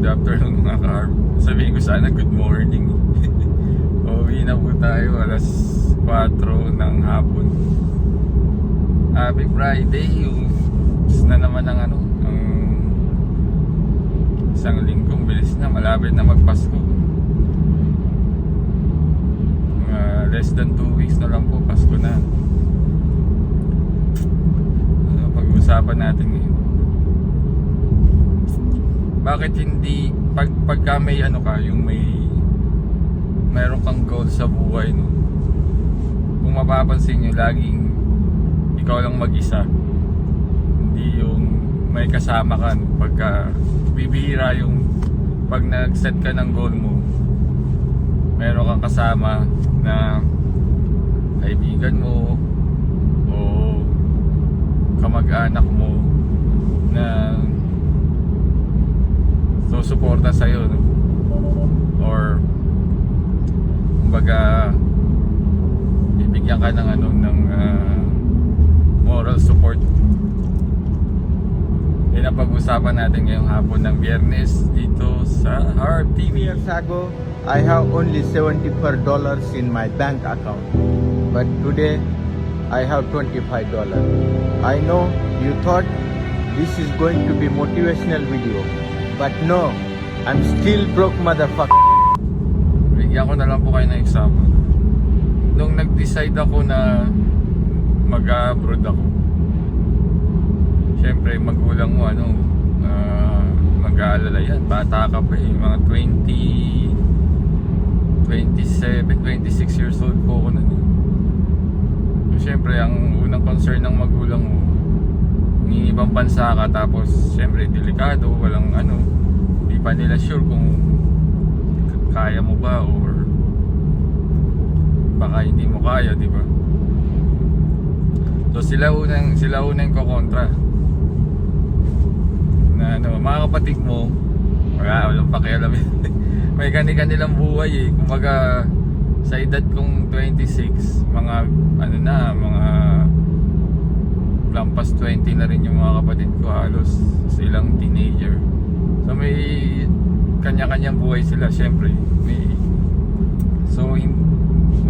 Good afternoon mga ka-arm. Sabihin ko sana good morning. Uwi na po tayo alas 4 ng hapon. Happy Friday. Yung na naman ang ano, ang isang linggong bilis na. Malapit na magpasko. Mga less than 2 weeks na lang po, Pasko na. Ano pag-uusapan natin ngayon? Bakit hindi pag pagka may ano ka yung may meron kang goal sa buhay no kung mapapansin nyo laging ikaw lang mag-isa hindi yung may kasama ka no? pagka bibihira yung pag nag-set ka ng goal mo meron kang kasama na kaibigan mo o kamag-anak mo na susuporta sa iyo no? or kumbaga bibigyan ka ng ano ng ah, moral support yan ang pag-usapan natin ngayong hapon ng biyernes dito sa Harp TV years ago, I have only $74 in my bank account. But today, I have $25. I know you thought this is going to be motivational video. But no, I'm still broke motherfucker. Bigyan ko na lang po kayo ng example. Nung nag-decide ako na mag-abroad ako, Siyempre, magulang mo, ano, ah, mag-aalala yan. Bata ka pa eh, mga 20, 27, 26 years old po ako nun. eh. So, Siyempre, ang unang concern ng magulang mo, ibang bansa ka, tapos siyempre, delikado, walang ano, di pa nila sure kung kaya mo ba or baka hindi mo kaya, di ba? So sila unang sila unang kokontra. Na ano, mga kapatid mo, wala walang pakialam. May kani-kanilang buhay eh. Kumbaga sa edad kong 26, mga ano na, mga lampas 20 na rin yung mga kapatid ko halos silang teenager. So may kanya-kanyang buhay sila syempre. May So hin-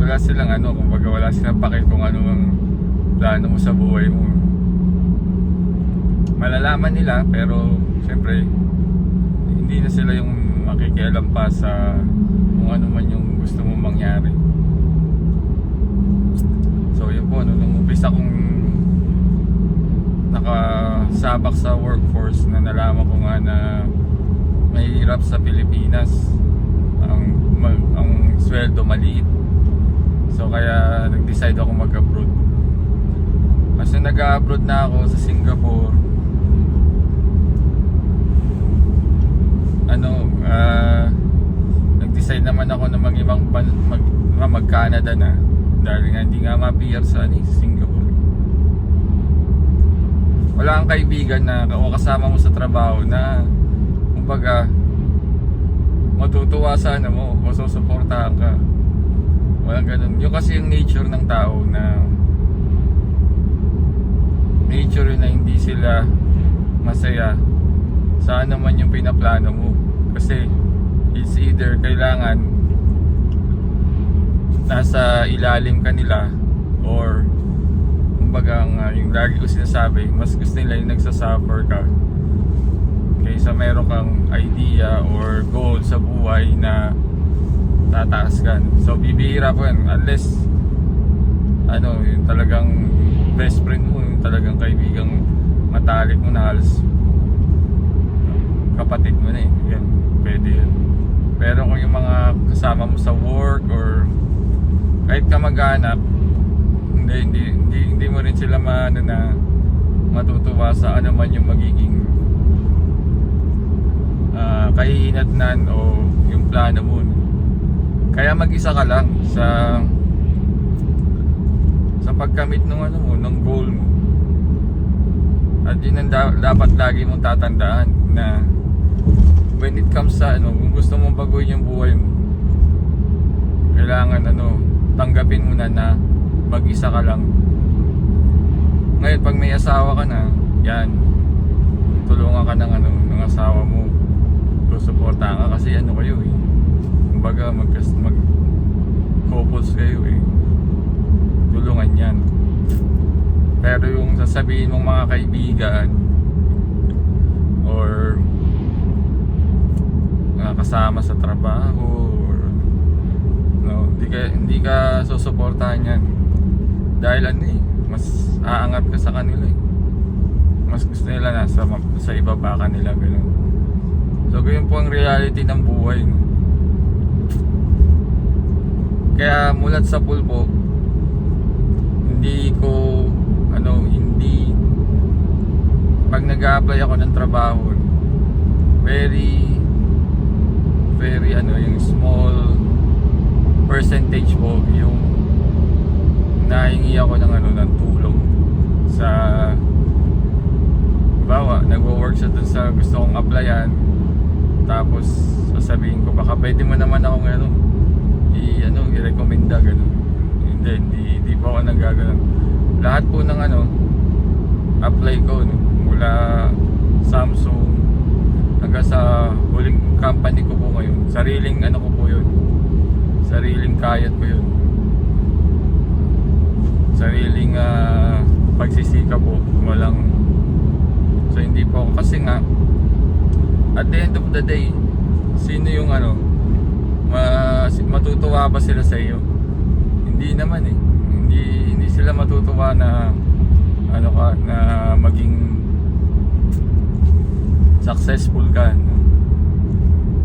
wala silang ano, kumbaga wala silang pakil kung ano ang plano mo sa buhay mo. Malalaman nila pero syempre hindi na sila yung makikialam pa sa kung ano man yung gusto mong mangyari. So yun po, no, nung umpisa kong nakasabak sa workforce na nalaman ko nga na mahirap sa Pilipinas. Ang mag, ang sweldo maliit. So kaya nag-decide ako mag-abroad. Kasi nag-abroad na ako sa Singapore. Ano ah nag-decide naman ako na mag-ibang ban- mag, mag-Canada na. Dahil nga hindi nga ma-PR sa ano, eh, Singapore wala kang kaibigan na o kasama mo sa trabaho na kumbaga matutuwa sa ano mo o susuportahan ka. Walang ganun. Yun kasi yung nature ng tao na nature na hindi sila masaya sa ano man yung pinaplano mo? Kasi it's either kailangan nasa ilalim ka nila or kumbaga ah, yung lagi ko sinasabi mas gusto nila yung nagsasuffer ka kaysa meron kang idea or goal sa buhay na tataas ka so bibihira po yan. Unless ano yung talagang best friend mo yung talagang kaibigang matalik mo na halos kapatid mo na eh. Yan pwede yun. Pero kung yung mga kasama mo sa work or kahit kamag-anak hindi, hindi, hindi, hindi mo rin sila maano na matutuwa sa ano man yung magiging ah kahihinatnan o yung plano mo. Kaya mag-isa ka lang sa sa pagkamit ng ano mo, ng goal mo. At yun ang da- dapat lagi mong tatandaan na when it comes sa ano, kung gusto mong baguhin yung buhay mo, kailangan ano, tanggapin mo na na mag-isa ka lang. Ngayon, pag may asawa ka na, yan, tulungan ka ng ano, ng asawa mo. susuportahan ka kasi ano kayo eh. Kumbaga magkas mag couples kayo eh. Tulungan yan. Pero yung sasabihin mong mga kaibigan or mga kasama sa trabaho or no, hindi ka hindi ka susuportahan yan. Dahil ano eh, mas aangat ka sa kanila eh. Mas gusto nila nasa sa ibaba ka nila ganun. So ganyan po ang reality ng buhay no. Kaya mulat sa pulpo hindi ko ano hindi pag nag-apply ako ng trabaho very very ano yung small percentage po yung nahingi ako ng ano ng tulong sa bawa nagwo-work siya dun sa gusto kong applyan tapos sasabihin ko baka pwede mo naman ako ano i ano i-recommenda ganun. Hindi hindi hindi po ako nagaganon. Lahat po ng ano apply ko no, mula Samsung hanggang sa huling company ko po ngayon sariling ano ko po yun sariling kayat ko yun sariling ah, pagsisika po walang so hindi po ako kasi nga at the end of the day sino yung ano ma, matutuwa ba sila sa iyo? Hindi naman eh. Hindi hindi sila matutuwa na ano ka na maging successful ka no?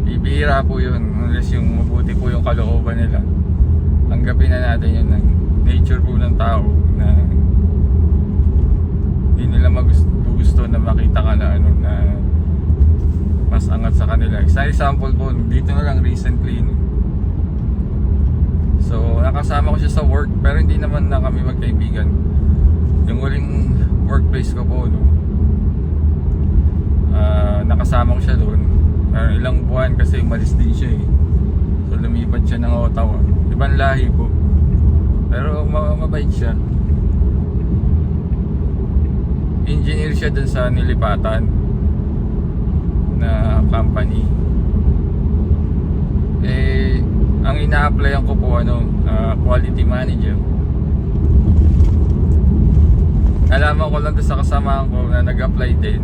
bibihira po yun unless yung mabuti po yung kalooban nila. Tanggapin na natin yun ng nature po ng tao na hindi nila magusto gusto na makita ka na ano na mas angat sa kanila. Isa example po dito na lang recently. No? so nakasama ko siya sa work pero hindi naman na kami magkaibigan. Yung huling workplace ko po no Ah, nakasama ko siya doon. Pero ilang buwan kasi umalis din siya eh. So lumipat siya ng Ottawa. Ibang lahi po pero ma- mabait siya. Engineer siya dun sa nilipatan na company. Eh ang ina-applyan ko po ano ah, quality manager. Nalaman ko lang doon sa kasamahan ko na nag-apply din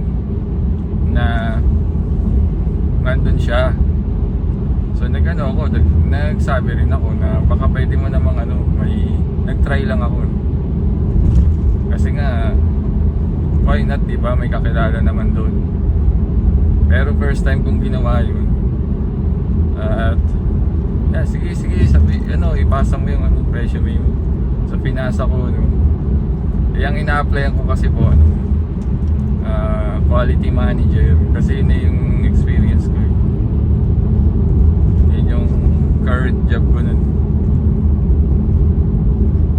na nandun siya. So nagano ako nag, nagsabi rin ako na baka pwede mo namang ano may nag-try lang ako. Kasi nga why not di ba? May kakilala naman doon pero first time kong ginawa yun. At yeah, sige sige sabi ano ipasa mo yung ano resume mo so pinasa ko no eh, ang ina-applyan ko kasi po ano ah, quality manager. Kasi yun na yung experience ko eh. yun yung current job ko nun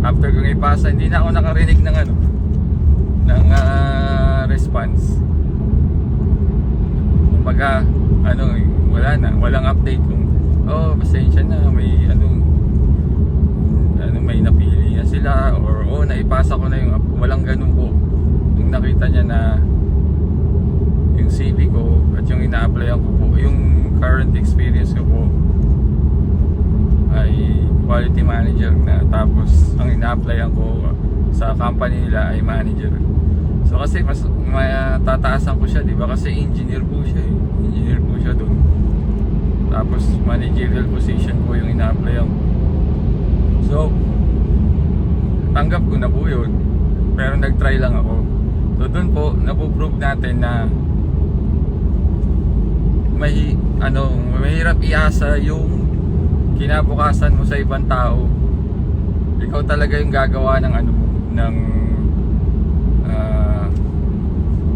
after kong ipasa hindi na ako nakarinig ng ano ng ah, response kumbaga ano eh, wala na walang update kung oh pasensya na may ano ano may napili na sila or oh naipasa ko na yung app." walang ganun po yung nakita niya na yung CV ko at yung ina-applyan ko po yung current experience ko po ay quality manager na tapos ang ina-applyan ko sa company nila ay manager. So kasi mas matataasan ko siya di ba? Kasi engineer po siya eh. engineer po siya doon tapos managerial position po yung ina-applyan ko. So tanggap ko na po yun pero nag-try lang ako. So doon po napuprove natin na may ano mahirap iasa yung kinabukasan mo sa ibang tao ikaw talaga yung gagawa ng ano ng ah,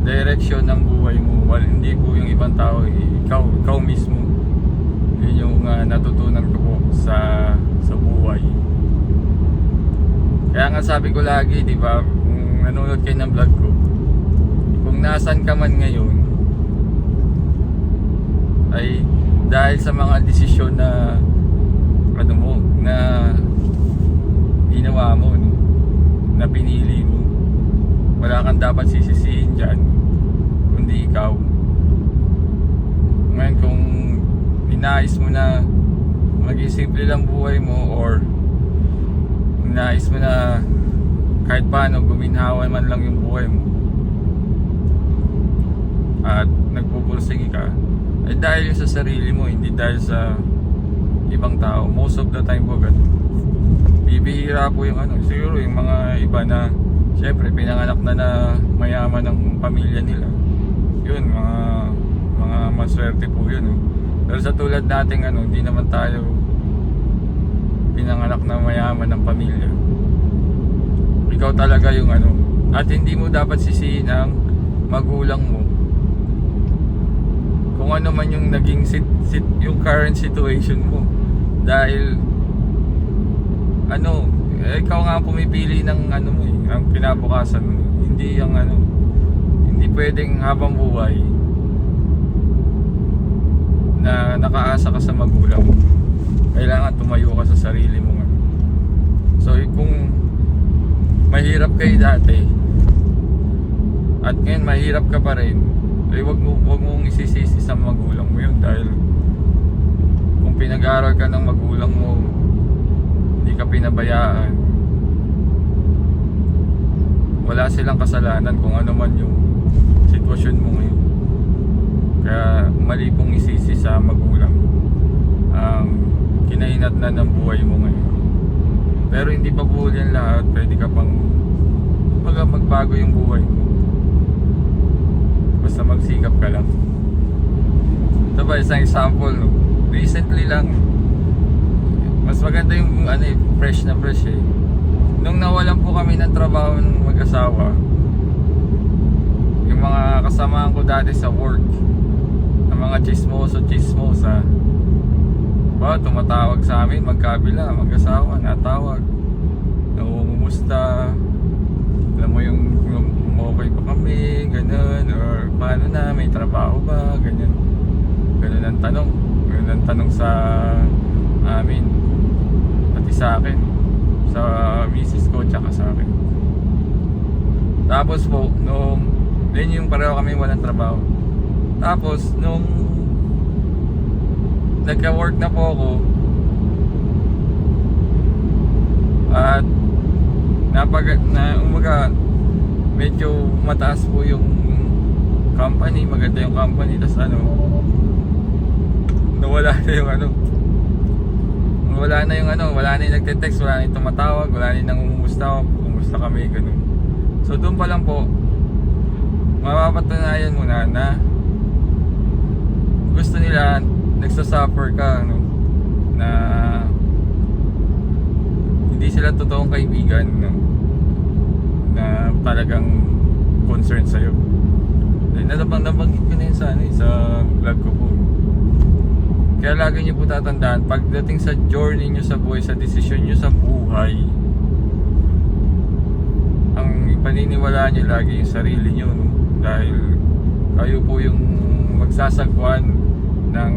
direction ng buhay mo. Wal, hindi po yung ibang tao eh, ikaw ikaw mismo. Yun yung ah, natutunan ko po sa sa buhay. Kaya nga sabi ko lagi di ba kung nanonood kayo ng vlog ko kung nasan ka man ngayon ay dahil sa mga desisyon na na ginawa mo no? na pinili mo wala kang dapat sisisihin dyan kundi ikaw ngayon kung nais mo na maging simple lang buhay mo or nais mo na kahit paano guminhawa man lang yung buhay mo at nagpupursige ka ay dahil sa sarili mo hindi dahil sa ibang tao. Most of the time po bibihira po yung ano siguro yung mga iba na syempre pinanganak na na mayaman ng pamilya nila. Yun mga mga maswerte po yun eh. pero sa tulad nating ano hindi naman tayo pinanganak na mayaman ng pamilya. Ikaw talaga yung ano at hindi mo dapat sisihin ang magulang mo. Kung ano man yung naging sit, sit, yung current situation mo dahil ano eh, ikaw nga ang pumipili ng ano mo eh, ang pinabukasan mo hindi ang ano hindi pwedeng habang buhay na nakaasa ka sa magulang mo kailangan tumayo ka sa sarili mo nga. so eh, kung mahirap kayo dati at ngayon mahirap ka pa rin eh wag mo wag mong isisisi sa magulang mo yun dahil kung pinag-aaral ka ng magulang mo hindi ka pinabayaan wala silang kasalanan kung ano man yung sitwasyon mo ngayon. Kaya mali pong isisi sa magulang. Ang kinainat na ng buhay mo ngayon. Pero hindi pa po yan lahat pwede ka pang baga magbago yung buhay mo. Basta magsikap ka lang. Ito ba isang example no? Recently lang. Mas maganda yung ano eh, fresh na fresh eh. Nung nawalan po kami ng trabaho ng mag-asawa yung mga kasamahan ko dati sa work ng mga chismoso chismosa ba tumatawag sa amin magkabila mag-asawa natawag. Nangungumusta alam mo yung, yung okay pa kami ganun or paano na may trabaho ba ganyan ganun ang tanong ganun ang tanong sa amin. Pati sa akin. Sa misis ko tsaka sa akin. Tapos po nung din yung pareho kami walang trabaho. Tapos nung nagka-work na po ako at napag na umaga medyo mataas po yung company maganda yung company tas ano nawala na yung ano wala na yung ano wala na yung nagte-text wala na yung tumatawag wala na yung nangungumusta kumusta kami ganun so doon pa lang po mapapatunayan mo na na gusto nila nagsasuffer ka no? na hindi sila totoong kaibigan no? na talagang concerned sa'yo nabang nabanggit ko na yun sa, ano, eh, sa vlog ko po kaya lagi niyo po tatandaan pagdating sa journey niyo sa buhay sa desisyon niyo sa buhay ang paniniwalaan niyo lagi yung sarili niyo no? dahil kayo po yung magsasagwan ng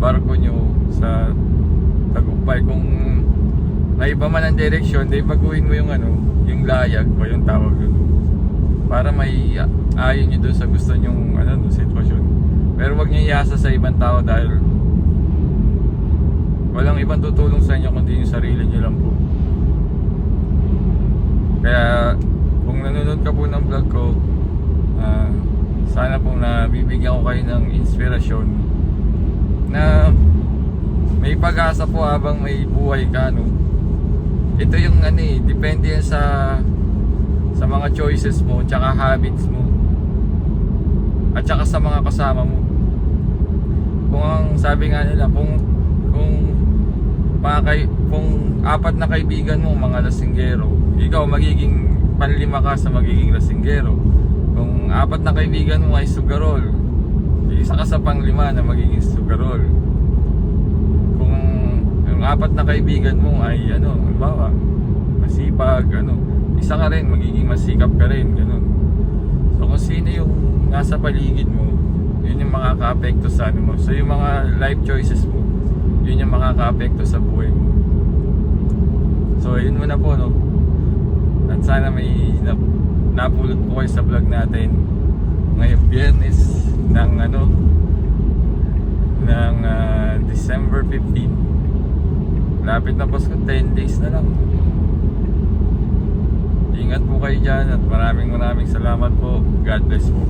barko nyo sa tagumpay. Kung naiba man ang direksyon di baguhin mo yung ano yung layag ba yung tawag? Yun para may ayon nyo dun sa gusto nyong ano, dun sitwasyon pero wag nyo iasa sa ibang tao dahil walang ibang tutulong sa inyo kundi yung sarili nyo lang po. Kaya kung nanonood ka po ng vlog ko ah, sana po na bibigyan ko kayo ng inspirasyon na may pag-asa po habang may buhay ka no? Ito yung ano eh depende yan sa sa mga choices mo tsaka habits mo. At tsaka sa mga kasama mo kung ang sabi nga nila kung kung mga kay, kung apat na kaibigan mo mga lasinggero ikaw magiging panlima ka sa magiging lasinggero. Kung apat na kaibigan mo ay sugarol isa ka sa panglima na magiging sugarol. Kung yung apat na kaibigan mo ay ano halimbawa masipag ano isa ka rin magiging masikap ka rin ganun. So kung sino yung nasa paligid mo yun yung makaka-apekto sa ano mo so yung mga life choices mo yun yung makaka-apekto sa buhay mo so yun muna po no at sana may na, napulot po kayo sa vlog natin ngayong biyernes ng ano na 15. Lapit na Pasko, 10 days na lang. Ingat po kayo dyan at maraming maraming salamat po. God bless po.